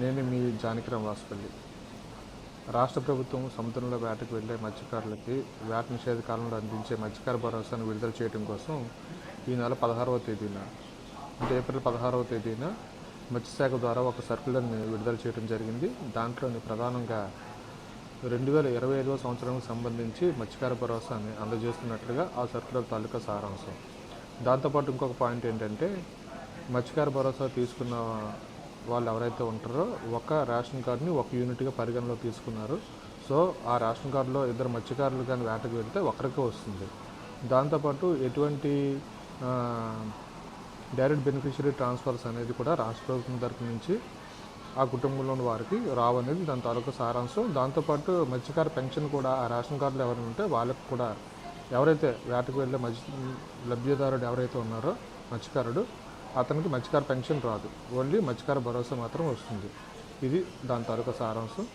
నేను మీ జానకిరామ్ వాసుపల్లి. రాష్ట్ర ప్రభుత్వం సముద్రంలో వేటకు వెళ్ళే మత్స్యకారులకి వేట నిషేధ కాలంలో అందించే మత్స్యకార భరోసాను విడుదల చేయడం కోసం ఈ నెల పదహారవ తేదీన అంటే ఏప్రిల్ పదహారవ తేదీన మత్స్యశాఖ ద్వారా ఒక సర్కులర్ని విడుదల చేయడం జరిగింది. దాంట్లోని ప్రధానంగా రెండు వేల ఇరవై ఐదవ సంవత్సరానికి సంబంధించి మత్స్యకార భరోసాని అందజేస్తున్నట్లుగా ఆ సర్కులర్ తాలూకా సారాంశం. దాంతోపాటు ఇంకొక పాయింట్ ఏంటంటే మత్స్యకార భరోసా తీసుకున్న వాళ్ళు ఎవరైతే ఉంటారో ఒక రేషన్ కార్డుని ఒక యూనిట్గా పరిగణలో తీసుకున్నారు. సో ఆ రేషన్ కార్డులో ఇద్దరు మత్స్యకారులు కానీ వేటకు వెళ్తే ఒకరికే వస్తుంది. దాంతోపాటు ఎటువంటి డైరెక్ట్ బెనిఫిషరీ ట్రాన్స్ఫర్స్ అనేది కూడా రాష్ట్ర ప్రభుత్వం తరపు నుంచి ఆ కుటుంబంలోని వారికి రావనేది దాని తాలూకా సారాంశం. దాంతోపాటు మత్స్యకార పెన్షన్ కూడా ఆ రేషన్ కార్డులు ఎవరైనా ఉంటే వాళ్ళకి కూడా ఎవరైతే వేటకు వెళ్ళే మత్స్య లబ్ధిదారుడు ఎవరైతే ఉన్నారో మత్స్యకారుడు అతనికి మత్స్యకార పెన్షన్ రాదు. ఓన్లీ మత్స్యకార భరోసా మాత్రం వస్తుంది. ఇది దాని తాలూకా సారాంశం.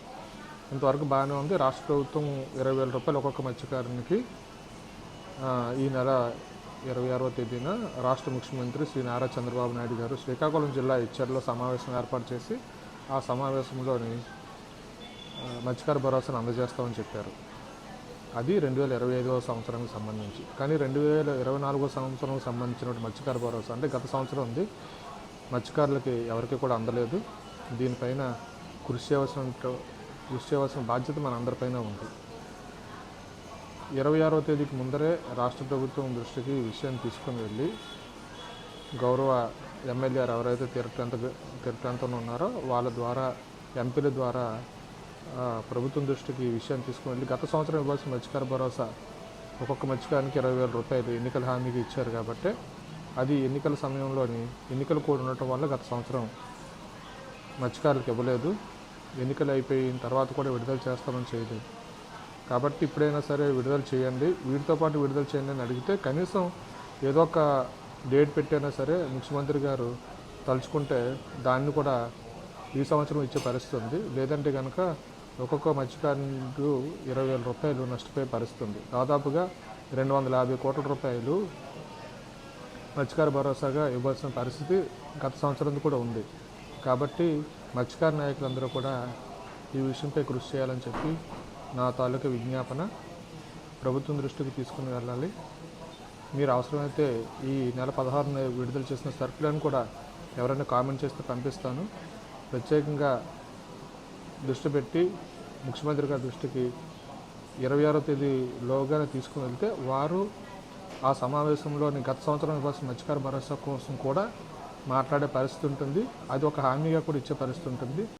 ఇంతవరకు బాగానే ఉంది. రాష్ట్ర ప్రభుత్వం ఇరవై వేల రూపాయలు ఒక్కొక్క మత్స్యకారునికి ఈ నెల ఇరవై ఆరవ తేదీన రాష్ట్ర ముఖ్యమంత్రి శ్రీ నారా చంద్రబాబు నాయుడు గారు శ్రీకాకుళం జిల్లా ఇచ్చర్లో సమావేశం ఏర్పాటు చేసి ఆ సమావేశంలోని మత్స్యకార భరోసాను అందజేస్తామని చెప్పారు. అది రెండు వేల ఇరవై ఐదవ సంవత్సరానికి సంబంధించి. కానీ రెండు వేల ఇరవై నాలుగో సంవత్సరానికి సంబంధించినటువంటి మత్స్యకార భరోసా అంటే గత సంవత్సరం ఉంది. మత్స్యకారులకి ఎవరికి కూడా అందలేదు. దీనిపైన కృషి చేయవలసిన కృషి చేయవలసిన బాధ్యత మన అందరిపైన ఉంది. ఇరవై ఆరవ తేదీకి ముందరే రాష్ట్ర ప్రభుత్వం దృష్టికి ఈ విషయాన్ని తీసుకుని వెళ్ళి గౌరవ ఎమ్మెల్యే తీర ఎవరైతే తీర ప్రాంతంలో ఉన్నారో వాళ్ళ ద్వారా ఎంపీల ద్వారా ప్రభుత్వం దృష్టికి ఈ విషయాన్ని తీసుకుని వెళ్ళి గత సంవత్సరం ఇవ్వాల్సిన మత్స్యకార భరోసా ఒక్కొక్క మత్స్యకారానికి ఇరవై వేల రూపాయలు ఎన్నికల హామీకి ఇచ్చారు కాబట్టి అది ఎన్నికల సమయంలోని ఎన్నికలు కూడా ఉండటం వల్ల గత సంవత్సరం మత్స్యకారులకు ఇవ్వలేదు. ఎన్నికలు అయిపోయిన తర్వాత కూడా విడుదల చేస్తామని చేయలేదు. కాబట్టి ఇప్పుడైనా సరే విడుదల చేయండి. వీటితో పాటు విడుదల చేయండి అని అడిగితే కనీసం ఏదో ఒక డేట్ పెట్టైనా సరే ముఖ్యమంత్రి గారు తలుచుకుంటే దాన్ని కూడా ఈ సంవత్సరం ఇచ్చే పరిస్థితి ఉంది. లేదంటే కనుక ఒక్కొక్క మత్స్యకారుడు ఇరవై వేల రూపాయలు నష్టపోయే పరిస్థితి ఉంది. దాదాపుగా రెండు వందల యాభై కోట్ల రూపాయలు మత్స్యకార భరోసాగా ఇవ్వాల్సిన పరిస్థితి గత సంవత్సరం కూడా ఉంది. కాబట్టి మత్స్యకార నాయకులందరూ కూడా ఈ విషయంపై కృషి చేయాలని చెప్పి నా తాలూకా విజ్ఞాపన ప్రభుత్వం దృష్టికి తీసుకుని వెళ్ళాలి. మీరు అవసరమైతే ఈ నెల పదహారున విడుదల చేసిన సర్కులను కూడా ఎవరైనా కామెంట్ చేస్తే పంపిస్తాను. ప్రత్యేకంగా దృష్టి పెట్టి ముఖ్యమంత్రి గారి దృష్టికి ఇరవై ఆరో తేదీలోగానే తీసుకుని వెళ్తే వారు ఆ సమావేశంలోని గత సంవత్సరం ఇవ్వాల్సిన మత్స్యకార భరోసా కోసం కూడా మాట్లాడే పరిస్థితి ఉంటుంది. అది ఒక హామీగా కూడా ఇచ్చే పరిస్థితి ఉంటుంది.